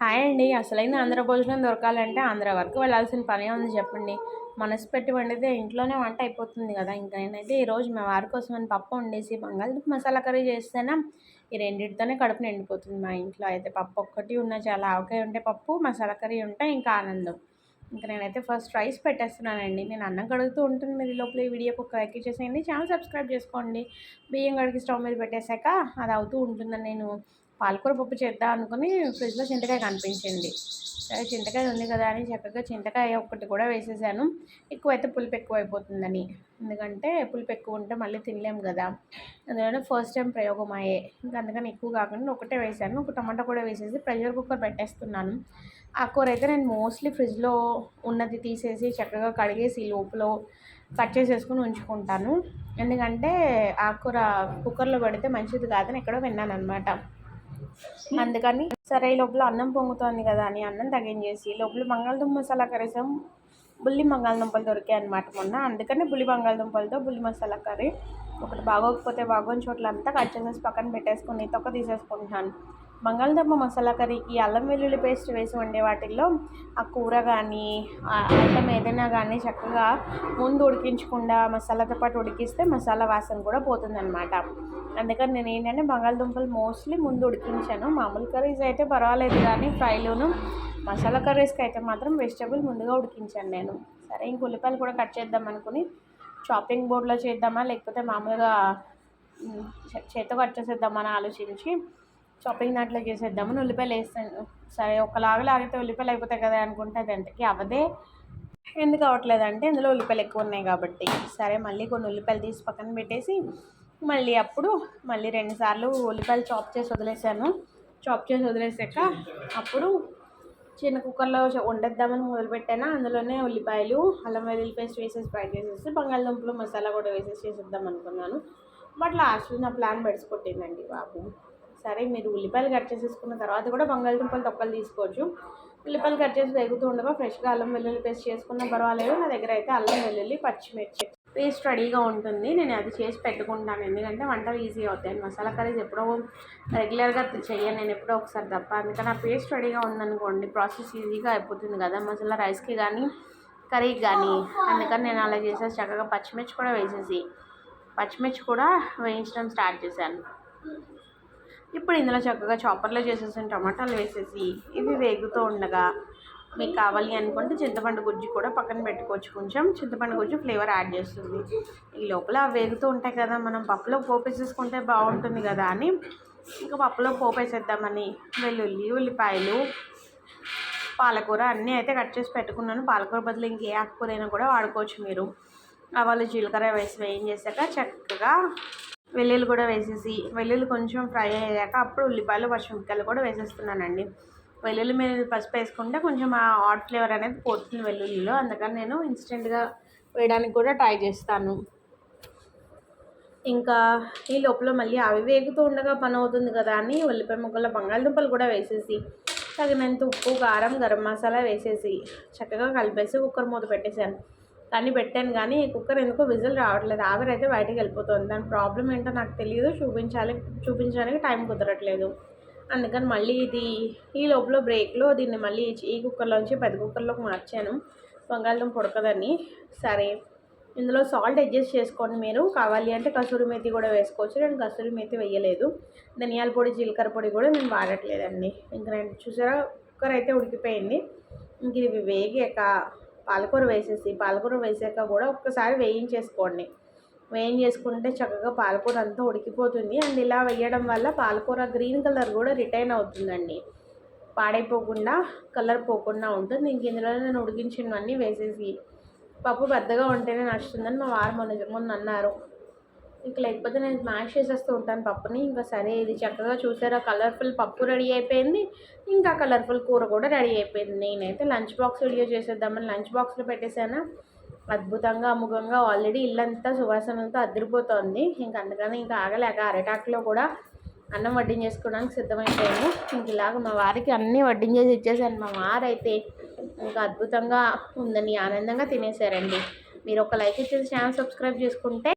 Hi అండి. అసలైన ఆంధ్ర భోజనం దొరకాలంటే ఆంధ్ర వరకు వెళ్ళాల్సిన పనే ఉంది చెప్పండి. మనసు పెట్టి వండితే ఇంట్లోనే వంట అయిపోతుంది కదా. ఇంకా నేనైతే ఈరోజు మా వారి కోసం అని పప్పు వండేసి బంగాళదుంప మసాలా కర్రీ చేస్తేనే ఈ రెండింటితోనే కడుపు నిండిపోతుంది మా ఇంట్లో. అయితే పప్పు ఒక్కటి ఉన్న చాలా. ఆవకాయ ఉంటే పప్పు మసాలా కర్రీ ఉంటే ఇంకా ఆనందం. ఇంకా నేనైతే ఫస్ట్ రైస్ పెట్టేస్తున్నానండి. నేను అన్నం కడుగుతూ ఉంటుంది మీరు లోపల ఈ వీడియోకి ఒక లైక్ చేసేయండి ఛానల్ సబ్స్క్రైబ్ చేసుకోండి. బియ్యం కడిగి స్టవ్ మీద పెట్టేశాక అది అవుతూ ఉంటుందని నేను పాలకూర పప్పు చేద్దాం అనుకుని ఫ్రిడ్జ్లో చింతకాయ కనిపించింది. సరే చింతకాయ ఉంది కదా అని చక్కగా చింతకాయ ఒకటి కూడా వేసేసాను. ఎక్కువైతే పులుపు ఎక్కువ అయిపోతుందని ఎందుకంటే పులుపు ఎక్కువ ఉంటే మళ్ళీ తినలేము కదా. అందులోనే ఫస్ట్ టైం ప్రయోగం అయ్యే. ఇంకా అందుకని ఎక్కువ కాకుండా ఒకటే వేసాను. ఒక టమాటా కూడా వేసేసి ప్రెషర్ కుక్కర్ పెట్టేస్తున్నాను. ఆ కూర అయితే నేను మోస్ట్లీ ఫ్రిడ్జ్లో ఉన్నది తీసేసి చక్కగా కడిగేసి లోపల కట్ చేసేసుకుని ఉంచుకుంటాను. ఎందుకంటే ఆకుకూర కుక్కర్లో పెడితే మంచిది కాదని ఎక్కడో విన్నాను అనమాట అందుకని సరే లోపల అన్నం పొంగుతోంది కదా అని అన్నం తగ్గించేసి లోపల బంగాళదుంప మసాలా కరేసాం. బుల్లి బంగాళదుంపలు దొరికాయి అనమాట మొన్న. అందుకనే బుల్లి బంగాళదుంపలతో బుల్లి మసాలా కర్రీ ఒకటి బాగోకపోతే బాగోని చోట్ల అంతా కట్ చేసేసి పక్కన పెట్టేసుకుని తొక్క తీసేసుకుంటున్నాను. బంగాళదుంప మసాలా కర్రీకి అల్లం వెల్లుల్లి పేస్ట్ వేసి వండే వాటిల్లో ఆ కూర కానీ ఐటమ్ ఏదైనా కానీ చక్కగా ముందు ఉడికించకుండా మసాలాతో పాటు ఉడికిస్తే మసాలా వాసన కూడా పోతుందన్నమాట. అందుకని నేను ఏంటంటే బంగాళదుంపలు మోస్ట్లీ ముందు ఉడికించాను. మామూలు కర్రీస్ అయితే పర్వాలేదు కానీ ఫ్రైలోను మసాలా కర్రీస్కి అయితే మాత్రం వెజిటబుల్ ముందుగా ఉడికించాను నేను. సరే ఇంక ఉల్లిపాయలు కూడా కట్ చేద్దాం అనుకుని చాపింగ్ బోర్డ్లో చేద్దామా లేకపోతే మామూలుగా చేత కట్ చేసేద్దామని ఆలోచించి చాపింగ్ దాంట్లో చేసేద్దామని ఉల్లిపాయలు వేస్తాను సరే ఒకలాగా లాగితే ఉల్లిపాయలు అయిపోతాయి కదా అనుకుంటే అది ఎంతకి అవదే. ఎందుకు అవ్వట్లేదు అంటే ఇందులో ఉల్లిపాయలు ఎక్కువ ఉన్నాయి కాబట్టి. సరే మళ్ళీ కొన్ని ఉల్లిపాయలు తీసి పక్కన పెట్టేసి మళ్ళీ అప్పుడు మళ్ళీ రెండుసార్లు ఉల్లిపాయలు చాప్ చేసి వదిలేసాను. చాప్ చేసి వదిలేసాక అప్పుడు చిన్న కుక్కర్లో వండేద్దామని మొదలుపెట్టాను? అందులోనే ఉల్లిపాయలు అల్లం వెల్లుల్లి పేస్ట్ వేసేసి ఫ్రై చేసేసి బంగాళదుంపలు మసాలా కూడా వేసేసి చేసేద్దాం అనుకున్నాను. బట్ లాస్ట్లో నా ప్లాన్ బెడిసికొట్టిందండి బాబు. సరే మీరు ఉల్లిపాయలు కట్ చేసేసుకున్న తర్వాత కూడా బంగాళదుంపలు తొక్కలు తీసుకోవచ్చు. ఉల్లిపాయలు కట్ చేసి వేగుతూ ఉండగా ఫ్రెష్గా అల్లం వెల్లుల్లి పేస్ట్ చేసుకున్నా పర్వాలేదు. నా దగ్గర అయితే అల్లం వెల్లుల్లి పచ్చిమిర్చి పేస్ట్ రెడీగా ఉంటుంది. నేను అది చేసి పెట్టుకుంటాను. ఎందుకంటే వంటలు ఈజీ అవుతాయి. మసాలా కర్రీస్ ఎప్పుడో రెగ్యులర్గా చేయను నేను ఎప్పుడో ఒకసారి తప్ప. అందుకని ఆ పేస్ట్ రెడీగా ఉందనుకోండి ప్రాసెస్ ఈజీగా అయిపోతుంది కదా. మసాలా రైస్కి కానీ కర్రీకి కానీ అందుకని నేను అలా చేసేసి చక్కగా పచ్చిమిర్చి కూడా వేసేసి పచ్చిమిర్చి కూడా వేయించడం స్టార్ట్ చేశాను. ఇప్పుడు ఇందులో చక్కగా చాపర్లో చేసేసిన టమాటాలు వేసేసి ఇవి వేగుతూ ఉండగా మీకు కావాలి అనుకుంటే చింతపండు గుజ్జు కూడా పక్కన పెట్టుకోవచ్చు. కొంచెం చింతపండు గుజ్జు ఫ్లేవర్ యాడ్ చేస్తుంది. ఈ లోపల వేగుతూ ఉంటాయి కదా మనం పప్పులో పోపేసేసుకుంటే బాగుంటుంది కదా అని. ఇంకా పప్పులో పోపేసేద్దామని వెల్లుల్లి ఉల్లిపాయలు పాలకూర అన్నీ అయితే కట్ చేసి పెట్టుకున్నాను. పాలకూర బదులు ఇంకే ఆకుకూర అయినా కూడా వాడుకోవచ్చు మీరు. ఆవాలు జీలకర్ర వేసి వేయించేసాక చక్కగా వెల్లుల్లి కూడా వేసేసి వెల్లుల్లి కొంచెం ఫ్రై అయ్యాక అప్పుడు ఉల్లిపాయలు పచ్చిమిరపకాయలు కూడా వేసేస్తున్నానండి. వెల్లుల్లి మీద పసుపు వేసుకుంటే కొంచెం ఆ హాట్ ఫ్లేవర్ అనేది పోతుంది వెల్లుల్లిలో. అందుకని నేను ఇన్స్టెంట్గా వేయడానికి కూడా ట్రై చేస్తాను. ఇంకా ఈ లోపల మళ్ళీ అవి వేగుతూ ఉండగా పని అవుతుంది కదా అని ఉల్లిపాయ ముక్కల బంగాళదుంపలు కూడా వేసేసి తగినంత ఉప్పు కారం గరం మసాలా వేసేసి చక్కగా కలిపేసి కుక్కర్ మూత పెట్టేశాను. కానీ పెట్టాను కానీ కుక్కర్ ఎందుకో విజిల్ రావట్లేదు. ఆవిరైతే బయటకు వెళ్ళిపోతుంది. దాని ప్రాబ్లం ఏంటో నాకు తెలియదు చూపించాలి చూపించడానికి టైం కుదరట్లేదు. అందుకని మళ్ళీ ఇది ఈ లోపల బ్రేక్లో దీన్ని మళ్ళీ ఈ కుక్కర్లోంచి పెద్ద కుక్కర్లోకి మార్చాను. బంగాళదుంప ఉడకదని సరే. ఇందులో సాల్ట్ అడ్జస్ట్ చేసుకోండి మీరు. కావాలి అంటే కసూరి మేతి కూడా వేసుకోవచ్చు. నేను కసూరి మేతి వేయలేదు. ధనియాల పొడి జీలకర్ర పొడి కూడా నేను వాడట్లేదండి. ఇంకా నేను చూసారా? కుక్కర్ అయితే ఉడికిపోయింది. ఇంక ఇవి వేగాక పాలకూర వేసేసి పాలకూర వేసాక కూడా ఒక్కసారి వేయించేసుకోండి. వేయించేసుకుంటే చక్కగా పాలకూర అంతా ఉడికిపోతుంది. అండ్ ఇలా వేయడం వల్ల పాలకూర గ్రీన్ కలర్ కూడా రిటైన్ అవుతుందండి. పాడైపోకుండా కలర్ పోకుండా ఉంటుంది. ఇంక ఇందులో నేను ఉడికించినవన్నీ వేసేసి పప్పు పెద్దగా ఉంటేనే నచ్చుతుందని మా వారు మొన్న మొన్న అన్నారు. ఇంక లేకపోతే నేను స్మాష్ చేసేస్తూ ఉంటాను పప్పుని. ఇంకా సరే ఇది చక్కగా చూసారా కలర్ఫుల్ పప్పు రెడీ అయిపోయింది. ఇంకా కలర్ఫుల్ కూర కూడా రెడీ అయిపోయింది. నేనైతే లంచ్ బాక్స్ వీడియో చేసేద్దామని లంచ్ బాక్స్లో పెట్టేశాను. అద్భుతంగా అముఖంగా ఆల్రెడీ ఇల్లంతా సువాసనలతో అదిరిపోతుంది. ఇంకా అందుకని ఇంకా ఆగలేక అరటాకులో కూడా అన్నం వడ్డించేసుకోవడానికి సిద్ధమైపోయాము. ఇంక ఇలాగ మా వారికి అన్నీ వడ్డించేసి ఇచ్చేసాను. మా వారైతే ఇంకా అద్భుతంగా ఉందని ఆనందంగా తినేసారండి. మీరు ఒక లైక్ ఇచ్చేసి ఛానల్ సబ్స్క్రైబ్ చేసుకుంటే